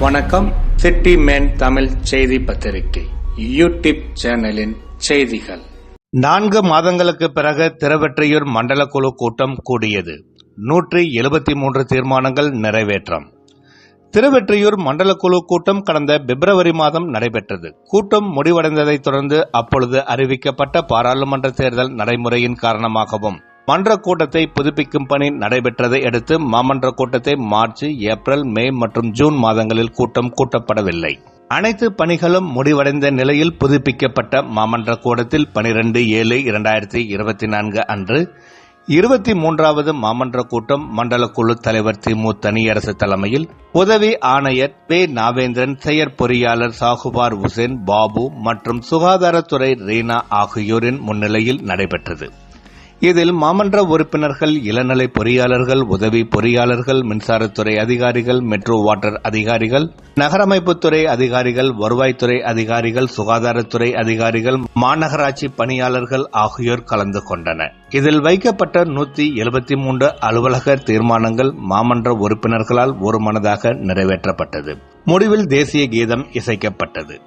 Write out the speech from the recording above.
வணக்கம். City man Tamil செய்தி பத்திரிகை யூடியூப் சேனலின் செய்திகள். நான்கு மாதங்களுக்கு பிறகு திருவெற்றியூர் மண்டல குழு கூட்டம் கூடியது. நூற்றி எழுபத்தி மூன்று தீர்மானங்கள் நிறைவேற்றம். திருவெற்றியூர் மண்டல குழு கூட்டம் கடந்த பிப்ரவரி மாதம் நடைபெற்றது. கூட்டம் முடிவடைந்ததைத் தொடர்ந்து அப்பொழுது அறிவிக்கப்பட்ட பாராளுமன்ற தேர்தல் நடைமுறையின் காரணமாகவும் மன்ற கூட்டத்தை புதுப்பிக்கும் பணி நடைபெற்றதை அடுத்து மாமன்ற கூட்டத்தை மார்ச் ஏப்ரல் மே மற்றும் ஜூன் மாதங்களில் கூட்டம் கூட்டப்படவில்லை. அனைத்து பணிகளும் முடிவடைந்த நிலையில் புதுப்பிக்கப்பட்ட மாமன்ற கூடத்தில் பனிரெண்டு ஏழு இரண்டாயிரத்தி இருபத்தி நான்கு அன்று இருபத்தி மூன்றாவது மாமன்ற கூட்டம் மண்டல குழு தலைவர் திமு தனியரசு தலைமையில் உதவி ஆணையர் பே. நாவேந்திரன் செயற் பொறியாளர் சாகுபார் உசேன் பாபு மற்றும் சுகாதாரத்துறை ரீனா ஆகியோரின் முன்னிலையில் நடைபெற்றது. இதில் மாமன்ற உறுப்பினர்கள் இளநிலை பொறியாளர்கள் உதவி பொறியாளர்கள் மின்சாரத்துறை அதிகாரிகள் மெட்ரோ வாட்டர் அதிகாரிகள் நகரமைப்புத்துறை அதிகாரிகள் வருவாய்த்துறை அதிகாரிகள் சுகாதாரத்துறை அதிகாரிகள் மாநகராட்சி பணியாளர்கள் ஆகியோர் கலந்து கொண்டனர். இதில் வைக்கப்பட்ட நூத்தி எழுபத்தி மூன்று அலுவலக தீர்மானங்கள் மாமன்ற உறுப்பினர்களால் ஒருமனதாக நிறைவேற்றப்பட்டது. முடிவில் தேசிய கீதம் இசைக்கப்பட்டது.